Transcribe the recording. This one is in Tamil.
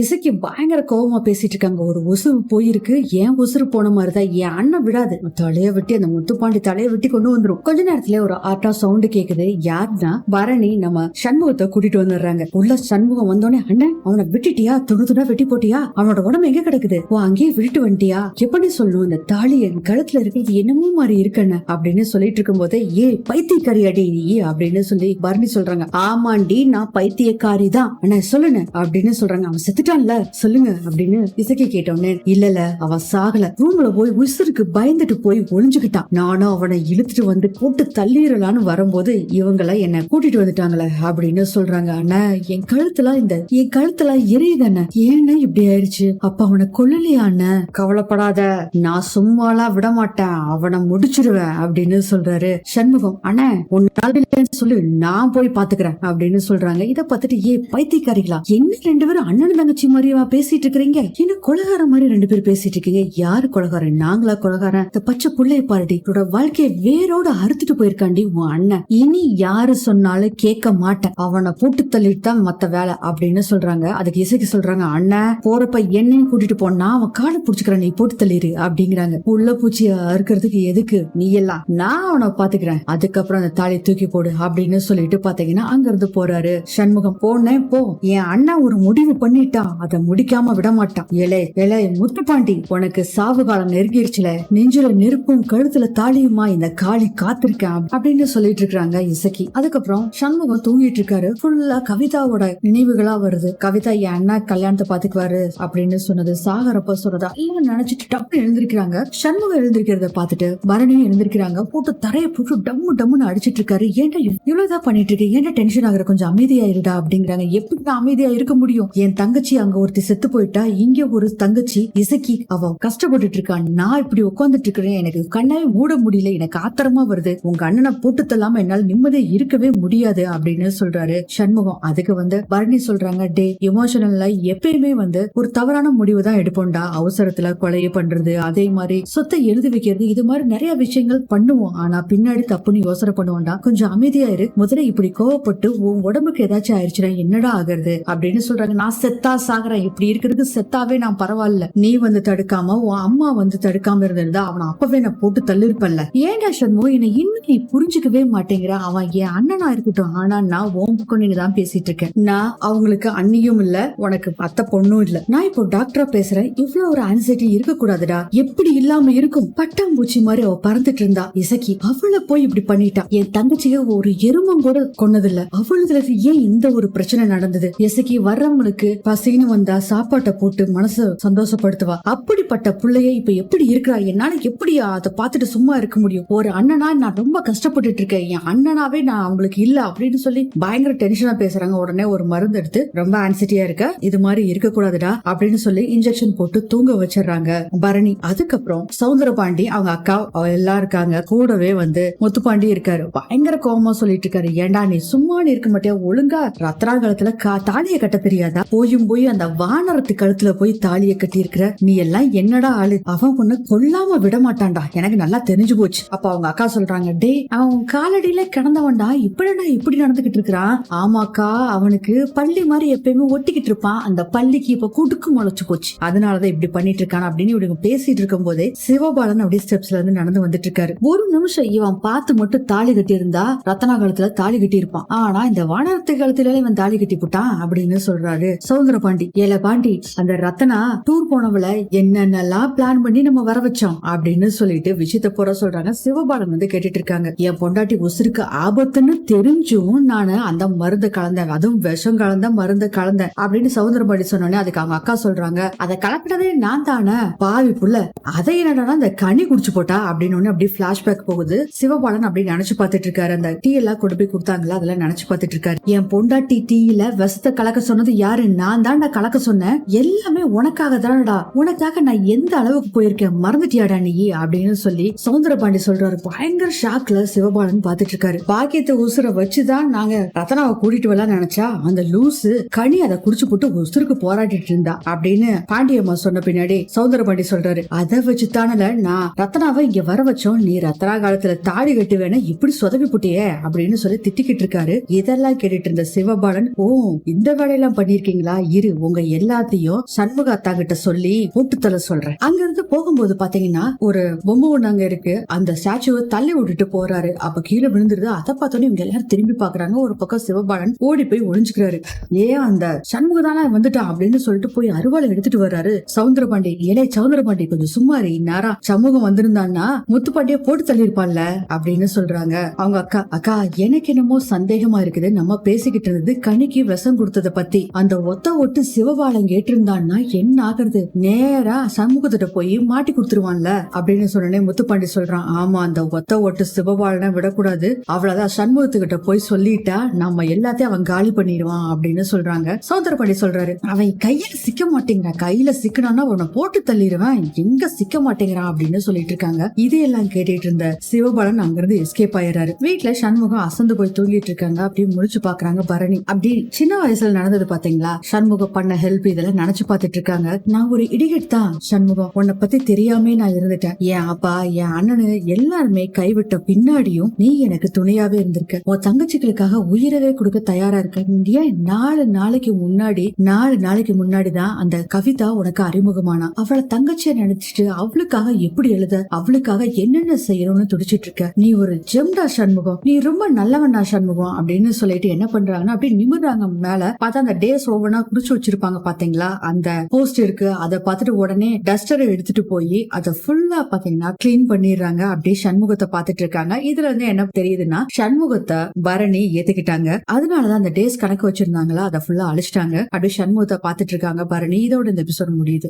இசைக்கு பயங்கர கோவமா பேசிட்டு இருக்காங்க. ஒரு உசுறு போயிருக்கு. ஏன் உசுறு போன மாதிரிதான்? என் அண்ணன் விடாது. தலைய வெட்டி அந்த முத்துப்பாண்டி தலைய வெட்டி கொண்டு வந்துரும். கொஞ்ச நேரத்துல ஒரு ஆட்டா சவுண்ட் கேக்குது. யாருன்னா பரணி நம்ம சண்முகத்தை கூட்டிட்டு வந்துடுறாங்க. உள்ள சண்முகம் வந்தோடனே அண்ணன் அவனை விட்டுட்டியா? துணு துணா வெட்டி போட்டியா? அவனோட உடம்பு எங்க கிடக்குது? ஓ அங்கேயே விட்டுட்டு வந்துட்டியா? எப்படி சொல்லணும் இந்த தாலி என் கழுத்துல இருக்கிறது என்னமோ மாதிரி இருக்கண்ண அப்படின்னு சொல்லிட்டு இருக்கும் போதே ஏ பைத்தியக்காரி அடி நீ அப்படின்னு சொல்லி பரணி சொல்றாங்க. ஆமாண்டி நான் பைத்தியக்காரி தான் அண்ணா சொல்லுன அப்படின்னு சொல்றாங்க. அவன் செத்துட்டான்ல சொல்லுங்க அப்படின்னு இசக்கி கேட்டோன்னே இல்லல அவன் சாகல. ரூம்ல போய் உசுருக்கு பயந்துட்டு போய் ஒளிஞ்சுக்கிட்டான் நானும் அவனை இழுத்துட்டு வந்து போட்டு தள்ளிடலான்னு வரும்போது இவங்கள என்ன கூட்டிட்டு வந்துட்டாங்களே அப்படின்னு சொல்றாங்க. அண்ணா என் கழுத்துல இந்த என் கழுத்துல எரியுதானே ஏன்னு இப்படி ஆயிடுச்சு? அப்ப அவனை கொல்லலையா அண்ணன் கவலைப்படாத நான் சும்மாலாம் விட மாட்டேன் அவனை முடிச்சிருவேன் அப்படின்னு சொல்றாரு சண்முகம். அண்ணா உன்னால இல்லைன்னு சொல்லு நான் போய் பாத்துக்கிறேன் அப்படின்னு சொல்றாங்க. இத பார்த்துட்டு ஏ பைத்தியக்காரிகளா? என்ன ரெண்டு பேரும் அண்ணன் தங்கச்சி மாதிரியா பேசிட்டு இருக்கிறீங்க என்ன கொலகார மாதிரி ரெண்டு பேரும் பேசிட்டு இருக்கீங்க யாரு கொலகாரன் நாங்களா கொலகாரன் இந்த பச்சை பிள்ளைய பாருடி. உன்னோட வாழ்க்கைய வேரோட அறுத்துட்டு போயிருக்காண்டி உன் அண்ணன். இனி யாரு சொன்னாலும் கேட்க மாட்டேன். அவனை போட்டு தள்ளிட்டு தான் மத்த வேலை அப்படின்னு சொல்றாங்க. அதுக்கு இசைக்கு சொல்றாங்க அண்ணன் போறப்ப என்னையும் கூட்டிட்டு போனா அவன் காலை புடிச்சுக்கிறேன். நீ போட்டு தள்ளிடு அப்படிங்கிறாங்க. உள்ள பூச்சிய அறுக்கிறதுக்கு எதுக்கு? நீ எல்லாம். நான் அவனை பாத்துக்கிறேன். அதுக்கப்புறம் அந்த தாலியை தூக்கி போடு அப்படின்னு சொல்லிட்டு பாத்தீங்கன்னா அங்க இருந்து போறாரு. சண்முகம் போனேன் போ. என் அண்ணன் ஒரு முடிவு பண்ணிட்டா பண்ணிட்டான் அதை முடிக்காம விட மாட்டான் ஏலே ஏலே முத்துப்பாண்டி உனக்கு சாவு காலம் நெருங்கிருச்சுல. நெஞ்சில நெருப்பும் கழுத்துல தாலியுமா இந்த காளி காத்திருக்கேன் அப்படின்னு சொல்லிட்டு இருக்காங்க இசக்கி. அதுக்கப்புறம் சண்முகம் தூங்கிட்டு இருக்காரு. ஃபுல்லா கவிதாவோட நினைவுகளா வருது. கவிதா என் அண்ணா கல்யாணத்தை பாத்துக்குவாரு அப்படின்னு சொன்னது சாகரப்ப சொல்றதா இவன் நினைச்சிட்டு டப்பு எழுந்திருக்கிறாங்க. சண்முகம் எழுந்திருக்கிறத பாத்துட்டு பரணியும் எழுந்திருக்கிறாங்க. போட்டு தரைய போட்டு டம்மு டம்முன்னு அடிச்சிட்டு இருக்காரு. ஏன்டா இவ்வளவுதான் பண்ணிட்டு இருக்கு? ஏன்டா டென்ஷன் ஆகுற? கொஞ்சம் அமைதியா இருடா அப்படிங்கிறாங்க. எப்படி நான் அமைதியா இருக்க முடியும்? என் தங்கச்சி அங்க ஒருத்தி செத்து போயிட்டா இங்க ஒரு தங்கச்சி இசக்கி அவ கஷ்டப்பட்டுட்டு இருக்கான் நான் இப்படி உட்காந்துட்டு இருக்கிறேன். எனக்கு கண்ணாவே மூட முடியல. எனக்கு ஆத்திரமா வருது. உங்க அண்ணனை போட்டு தள்ளாம என்னால நிம்மதியா இருக்கவே முடியாது அப்படின்னு சொல்றாரு சண்முகம். அதுக்கு வந்து பரணி சொல்றாங்க டே எமோஷனல்ல எப்பயுமே வந்து ஒரு தவறான முடிவு தான் எடுப்போம்டா. அவசரத்துல கொலைய பண்றது அதே மாதிரி சொத்தை எழுதி வைக்கிறது. இது மாதிரி நிறைய விஷயங்கள் பண்ணுவோம். ஆனா பின்னாடி தப்புன்னு யோசனை பண்ணுவோம்டா. கொஞ்சம் அமைதியா இரு. முதல்ல இப்படி கோவப்பட்டு உன் உடம்புக்கு ஏதாச்சும் ஆயிடுச்சுன்னா என்னடா ஆகுறது? அப்படின்னு சொல்றாங்க. நான் செத்தா சாகுறேன் இப்படி இருக்கிறதுக்கு செத்தாவே நான் பரவாயில்ல. நீ வந்து தடுக்காம உன் அம்மா வந்து தடுக்காம இருந்திருந்தா அவனை அப்பவே நான் போட்டு தள்ளிருப்பல்ல ஏன்டா சண்முகம் என்னை இன்னும் நீ புரிஞ்சுக்கவே மாட்டேங்கிற? அவன் என் அண்ணனா இருக்கட்டும். ஆனா நான் உன் பக்கம் தான் பேசிட்டு இருக்கேன் நான் அவங்களுக்கு அண்ணியும் இல்ல உனக்கு அத்தை பொண்ணும் இல்ல. நான் இப்போ டாக்டரா பேசுறேன். இவ்வளவு ஒரு ஆன்சைட்டி இருக்க கூடாதுடா எப்படி இல்லாம இருக்கும்? பட்டாம்பூச்சி மாதிரி அவ பறந்துட்டு இருந்தா. இசக்கி அவளை போய் இப்படி பண்ணிட்டா. என் தங்கச்சிய ஒரு எருமம் கூட கொன்னதில்ல. அவளுக்கு ஏன் இந்த ஒரு பிரச்சனை நடந்தது? இசக்கி வர்றவங்களுக்கு பசின்னு வந்தா சாப்பாட்டை போட்டு மனசு சந்தோஷப்படுத்துவா. அப்படிப்பட்ட பிள்ளைய இப்ப எப்படி இருக்கிறா என்னால எப்படி அதை பார்த்துட்டு சும்மா இருக்க முடியும்? ஒரு அண்ணனா நான் ரொம்ப கஷ்டப்பட்டுட்டு இருக்கேன். என் அண்ணனாவே நான் அவங்களுக்கு இல்ல அப்படின்னு சொல்லி பயங்கர டென்ஷனா பேசுறாங்க. உடனே ஒரு மருந்து எடுத்து ரொம்ப ஆன்சிட்டியா இருக்க. இது மாதிரி இருக்க கூடாதுடா அப்படின்னு சொல்லி இன்ஜெக்ஷன் போட்டு தூங்க வச்சிடுறாங்க பரணி. அதுக்கப்புறம் சவுந்தரபாண்டி அவங்க அக்கா எல்லாம் இருக்காங்க. கூடவே வந்து முத்துப்பாண்டி இருக்காரு. பயங்கர கோபமா சொல்லிட்டு இருக்காரு. ஏன்டா நீ சும்மா நீ இருக்க மாட்டியா? ஒழுங்கா ரத்னாகலத்துல கா- தாலிய கட்ட தெரியாதா? போயும் போய் அந்த வானரத்து கழுத்துல போய் தாலிய கட்டியிருக்கிற நீ எல்லாம் என்னடா ஆளு? அவன் உன்னை கொல்லாம விட மாட்டான்டா எனக்கு நல்லா தெரிஞ்சு போச்சு. அப்ப அவங்க அக்கா சொல்றாங்க டே அவன் காலடியில கிடந்தவன்டா. இப்படிடா இப்படி நடந்துகிட்டு இருக்கிறான். ஆமாக்கா அவனுக்கு பள்ளி மாதிரி எப்பயுமே ஒட்டிக்கிட்டு இருப்பான். அந்த பள்ளிக்கு இப்ப குடுக்கு முளைச்சு போச்சு. அதனாலதான் இப்படி பண்ணிட்டு இருக்கான் அப்படின்னு இவங்க பேசிட்டு இருக்கும் போதே சிவபாலன் அப்படியே ஸ்டெப்ஸ்ல இருந்து நடந்து வந்துட்டு இருக்காரு. ஒரு நிமிஷம் இவன் பார்த்து மட்டும் தாலி கட்டி இருந்தா ரத்தனா காலத்துல தாலி கட்டி இருப்பான் ஆனா இந்த வானரத்து காலத்துல இவன் தாலி கட்டி போட்டான் அப்படின்னு சொல்றாரு. சௌந்தர பாண்டி ஏல பாண்டி அந்த ரத்தனா டூர் போனவள என்னென்னலாம் பிளான் பண்ணி நம்ம வர வச்சோம் அப்படின்னு சொல்லிட்டு விஷயத்த போற சொல்றாங்க. சிவபாலன் வந்து கேட்டுட்டு இருக்காங்க. என் பொண்டாட்டி உசுருக்கு ஆபத்துன்னு தெரிஞ்சும் நானு அந்த மருந்து கலந்தேன். அதுவும் விஷம் கலந்த மருந்து கலந்தேன் அப்படின்னு சவுந்தரபாண்டி சொன்னோடனே அதுக்கு அவங்க அக்கா சொல்றாங்க. அதை கலப்பிட்டதே நான் தானே பாவி புள்ள. அதை என்னடா அந்த கனி குடிச்சு போட்டா அப்படின்னு ஒண்ணு அப்படியே பிளாஷ்பேக் போகுது. சிவபாலன் அப்படி நினைச்சு பார்த்துட்டு இருக்காரு. அந்த டீ எல்லாம் கொண்டு போய் கொடுத்தாங்களா அதெல்லாம் நினைச்சு பார்த்துட்டு இருக்காரு. என் பொண்டாட்டி டீயில விஷத்தை கலக்க சொன்னது யாரு? நான் தான் நான் கலக்க சொன்னேன் எல்லாமே உனக்காக தானடா. உனக்காக நான் எந்த அளவுக்கு போயிருக்கேன்? மறந்துட்டியாடா நீ? அப்படின்னு சொல்லி சவுந்தரபாண்டி சொல்றாரு. பயங்கர ஷாக்ல சிவபாலன் பாத்துட்டு இருக்காரு பாக்கியத்தை உசுர வச்சுதான் நாங்க ரத்னாவை கூட்டிட்டு வரலாம் நினைச்சா அந்த லூசு கனி அதை குடிச்சு போட்டு உசுருக்கு போராடிட்டு இருந்தா அப்படின்னு பாண்டியம்மா சொன்ன பின்னாடி சவுந்தரபாண்டி சொல்றாரு. அதை வச்சுதானல நான் ரத்னாவை இங்க வர வச்சோம். நீ ரத்னா காலத்துல தாடி கட்டுவேன இப்படி சொதப்பி போட்டியே அப்படின்னு சொல்லி திட்டிக்கிட்டு இருக்காரு. இதெல்லாம் கேட்டுட்டு இருந்த சிவபாலன் ஓ இந்த வேலையெல்லாம் பண்ணிருக்கீங்களா இரு உங்க எல்லாத்தையும் சண்முக அத்தா கிட்ட சொல்லி கூட்டு தள்ள சொல்றேன். அங்க இருந்து போகும்போது பாத்தீங்கன்னா ஒரு பொம்மை ஒண்ணு அங்க இருக்கு. அந்த ஸ்டாச்சுவை தள்ளி விட்டுட்டு போறாரு. அப்ப கீழே விழுந்துருது. அதை பார்த்தோன்னே இவங்க எல்லாரும் திரும்பி பாக்குறாங்க. ஒரு பக்கம் சிவபாலன் ஓடி போய் ஒளிஞ்சுக்கிறாரு. ஏன் அந்த சண்முகதான வந்துட்டான் அப்படின்னு சொல்லிட்டு போய் அருவாளை எடுத்துட்டு வர்றாரு சவுந்தரபாண்டி. இலை சவுந்தரபாண்டி கொஞ்சம் சும்மா நேரம் சமூகம் வந்திருந்தான்னா முத்துப்பாண்டிய போட்டு தள்ளியிருப்பான்ல? அப்படின்னு சொல்றாங்க அவங்க அக்கா. அக்கா எனக்கு என்னமோ சந்தேகமா இருக்குது. நம்ம பேசிக்கிட்டு இருந்தது கனிக்கு விஷம் கொடுத்தத பத்தி. அந்த ஒத்த ஒட்டு சிவபாலன் கேட்டிருந்தான்னா என்ன ஆகுறது? நேரா சண்முகத்திட்ட போய் மாட்டி கொடுத்துருவான்ல? அப்படின்னு சொன்னே முத்துப்பாண்டி சொல்றான் ஆமா அந்த ஒத்த ஒட்டு சிவபாலனை விடக்கூடாது. அவ்வளவுதான் சண்முகத்துக்கிட்ட போய் சொல்லிட்டா நம்ம எல்லாத்தையும் அவன் காலி பண்ணிடுவான் அப்படின்னு சொல்றாங்க. சௌந்தரபாண்டி சொல்றாரு அவன் கையில சிக்க மாட்டேங்கிறான் கையில சிக்கணும்னா உன்னை போட்டு தள்ளிடுவேன். எங்க சிக்க மாட்டேங்கிறான் அப்படின்னு சொல்லிட்டு இருக்காங்க. இதையெல்லாம் கேட்டுட்டு இருந்த சிவபாலன் அங்கிருந்து எஸ்கேப் ஆயிடுறாரு. வீட்டுல சண்முகம் அசந்து போய் தூங்கிட்டு இருக்காங்க. அப்படின்னு முடிச்சு பாக்குறாங்க பரணி. அப்படி சின்ன வயசுல நடந்தது பாத்தீங்களா? சண்முகம் பண்ண ஹெல்ப் இதெல்லாம் நினைச்சு பார்த்துட்டு இருக்காங்க. நான் ஒரு இடிகட் தான் சண்முகம். உன்னை பத்தி தெரியாமே நான் இருந்துட்டேன். என் அப்பா என் அண்ணனு எல்லாருமே கைவிட்ட பின்னாடியும் நீ எனக்கு துணையாவே இருந்திருக்க. உன் தங்கச்சிகளுக்காக உயிரவே கொடுக்க தயாரா இருக்க. ஏன் நாலு நாளைக்கு முன்னாடி நாலு நாளைக்கு முன்னாடி தான் அந்த கவிதா உனக்கு அறிமுகமானா. அவளை தங்கச்சியை நினைச்சிட்டு அவளுக்காக எப்படி எழுத அவளுக்காக என்னென்ன செய்யணும்னு துடிச்சிட்டு இருக்க. நீ ஒரு ஜெம்டா சண்முகம். நீ ரொம்ப நல்லவனா சண்முகம் அப்படின்னு சொல்லிட்டு என்ன பண்றாங்கன்னா அப்படி நிமிர்றாங்க மேல. பார்த்தா அந்த டேஸ் ஓவனா குடிச்சு வச்சிருப்பாங்க பாத்தீங்களா? அந்த போஸ்ட் இருக்கு. அதை பார்த்துட்டு உடனே டஸ்டரை எடுத்துட்டு போய் அதை ஃபுல்லா பாத்தீங்கன்னா கிளீன் பண்ணிடுறாங்க. அப்படியே சண்முகத்தை பாத்துட்டு இருக்காங்க. இதுல இருந்து என்ன தெரியுதுன்னா சண்முகத்தை பரணி ஏத்துக்கிட்டாங்க. அதனாலதான் அந்த டேஸ் கணக்கு வச்சிருந்தாங்களா? அதை ஃபுல்லா அழிச்சிட்டாங்க. அப்படியே சண்முகத்தை பாத்துட்டு இருக்காங்க பரணி. இதோட இந்த எபிசோட் முடியுது.